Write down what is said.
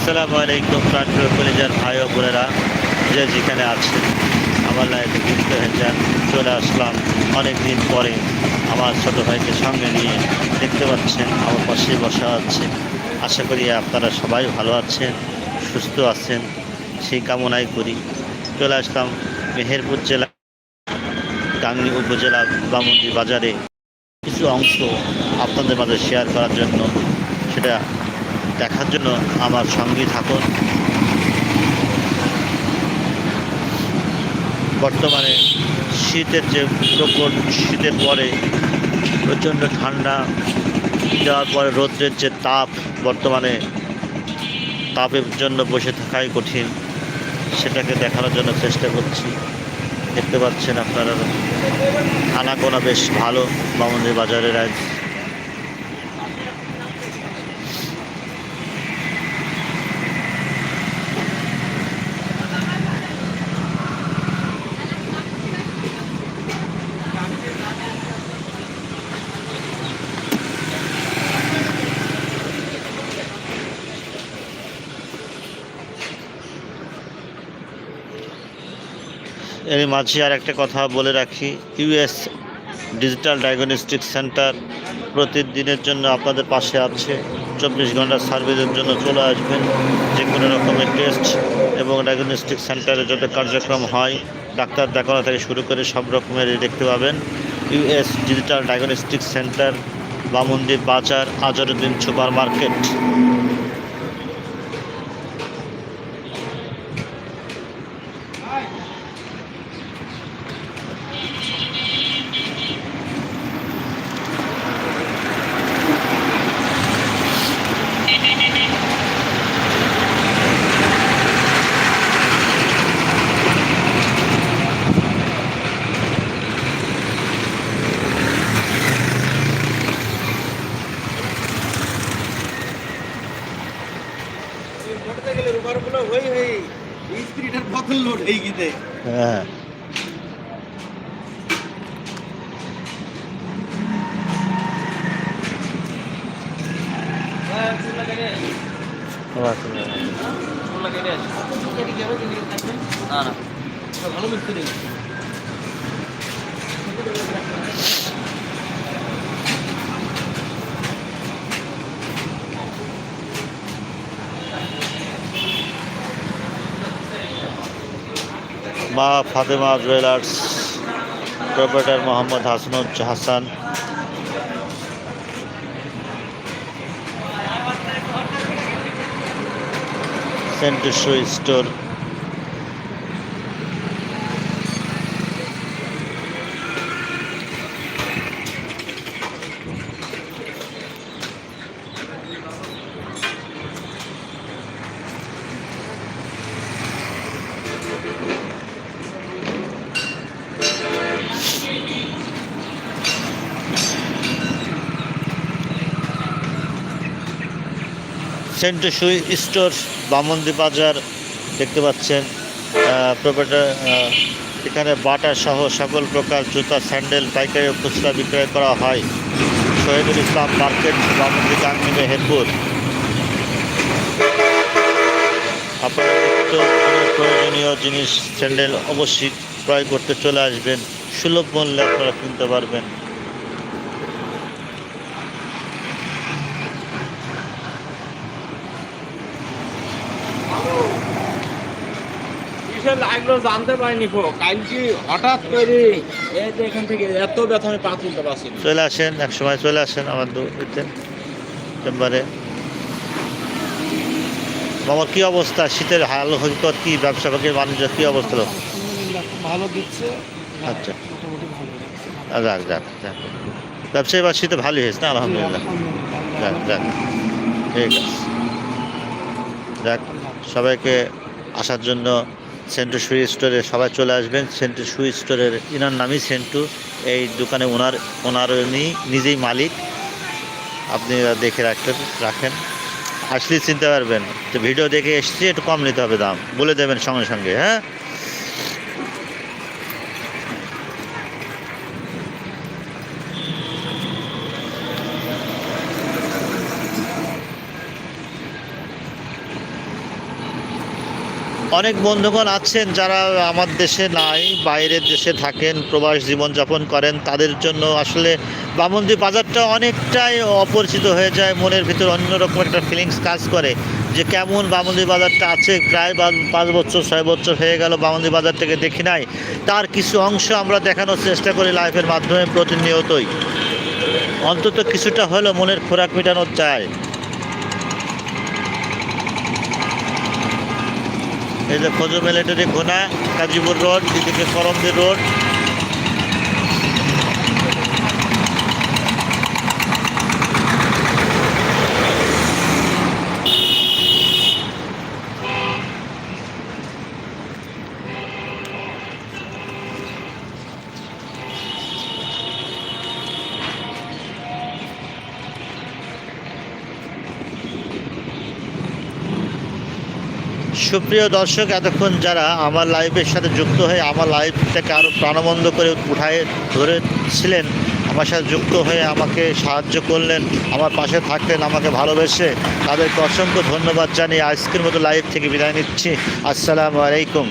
আসসালামু আলাইকুম প্রাণপ্রিয় কলেজের ভাই ও বোনেরা, যে যেখানে আছেন। আমার লাইফে যুক্ত হয়েছেন চলে আসলাম অনেক দিন পরে। আমার ছোট ভাইকে সঙ্গে নিয়ে দেখতে পাচ্ছেন, আমার পাশে বসা আছে। আশা করি আপনারা সবাই ভালো আছেন, সুস্থ আছেন, সেই কামনাই করি। চলে আসলাম মেহেরপুর জেলা, গাংনী উপজেলা বামন্দি বাজারে। কিছু অংশ আপনাদের মাঝে শেয়ার করার জন্য সেটা দেখার জন্য আমার সঙ্গী থাকুন। বর্তমানে শীতের যে প্রকট শীতের পরে প্রচণ্ড ঠান্ডা দেওয়ার পরে রৌদ্রের যে তাপ বর্তমানে তাপের জন্য বসে থাকাই কঠিন, সেটাকে দেখানোর জন্য চেষ্টা করছি। দেখতে পাচ্ছেন আপনারা, আনাগোনা বেশ ভালো বামন্দির বাজারের আজ এর মাঝে আর একটা কথা বলে রাখি ইউএস ডিজিটাল ডায়াগনস্টিক সেন্টার প্রতিদিনের জন্য আপনাদের পাশে আছে। চব্বিশ ঘণ্টা সার্ভিসের জন্য চলে আসবেন। যে কোনো রকমের টেস্ট এবং ডায়াগনস্টিক সেন্টারে যত কার্যক্রম হয়, ডাক্তার দেখানো থেকে শুরু করে সব রকমের দেখতে পাবেন। US digital diagnostic centre Bamandi বাজার আজরুদ্দিন সুপার মার্কেট করতে গেলে রোবারগুলো হই হই স্ত্রীটার বদল লোড হয়ে গেছে হ্যাঁ আবার চলে যাবে। না না ভালো মিস্ত্রি মা ফাতেমা জুয়েলার্স প্রপারেটার মোহাম্মদ হাসনুজ হাসান। সেন্টেশো স্টোর। সেন্টেশো স্টোর বামন্দি বাজার দেখতে পাচ্ছেন। প্রোপাইটার এখানে বাটা সহ সকল প্রকার জুতা, স্যান্ডেল, পাইকারি ও খুচরা বিক্রয় করা হয়। শহীদুল ইসলাম মার্কেট, বামন্দি গাঙ্গি মেহেরপুর আপনারা প্রয়োজনীয় জিনিস, স্যান্ডেল অবশ্যই ক্রয় করতে চলে আসবেন। সুলভ মূল্যে আপনারা কিনতে পারবেন। লাগল জানতে পারিনি কো কালকে হঠাৎ করে এই যে এখান থেকে এত ব্যথা আমি পা তুলতে পারছি চলে আসেন এক সময় চলে আসেন আমার চেম্বারে। বাবার কি অবস্থা? শীতের হাল হকিকত কি ব্যবসা বাকি বাণিজ্য কি অবস্থা? ভালো দিচ্ছে। আচ্ছা। আহ, যাক যাক যাক। ব্যবসায়ী বা শীতে ভালোই হয়েছে না? আলহামদুলিল্লাহ। যাক যাক। ঠিক আছে। যাক সবাইকে আসার জন্য সেন্টু সুই স্টোরে সবাই চলে আসবেন। সেন্টু সুই স্টোরের ইনার নামই সেন্টু। এই দোকানে ওনার ওনার উনি নিজেই মালিক। আপনি দেখে রাখতে, রাখেন। আসলে চিনতে পারবেন। তো ভিডিও দেখে এসছি, একটু কম নিতে হবে দাম। বলে দেবেন সঙ্গে সঙ্গে হ্যাঁ? অনেক বন্ধুগণ আছেন যারা আমার দেশে নাই, বাইরের দেশে থাকেন, প্রবাস জীবনযাপন করেন, তাদের জন্য আসলে বামন্দি বাজারটা অনেকটাই অপরিচিত হয়ে যায়, মনের ভিতর অন্যরকম একটা ফিলিংস কাজ করে যে কেমন বামন্দি বাজারটা আছে। প্রায় পাঁচ বছর, ছয় বছর হয়ে গেল বামন্দি বাজার থেকে দেখি নাই। তার কিছু অংশ আমরা দেখানোর চেষ্টা করি লাইফের মাধ্যমে প্রতিনিয়তই। অন্তত কিছুটা হলেও মনের খোরাক মেটানো যায়। এই যে ফজু মিলিটারি ঘোনা কাজীপুর রোড এদিকে করমদি রোড। সুপ্রিয় দর্শক, এতক্ষণ যারা আমার লাইফের সাথে যুক্ত হয়ে আমার লাইফটাকে আরও প্রাণবন্ধ করে উঠায় ধরেছিলেন, আমার সাথে যুক্ত হয়ে আমাকে সাহায্য করলেন, আমার পাশে থাকলেন আমাকে ভালোবেসে তাদেরকে অসংখ্য ধন্যবাদ জানিয়ে আজকের মতো লাইভ থেকে বিদায় নিচ্ছি। আসসালামু আলাইকুম।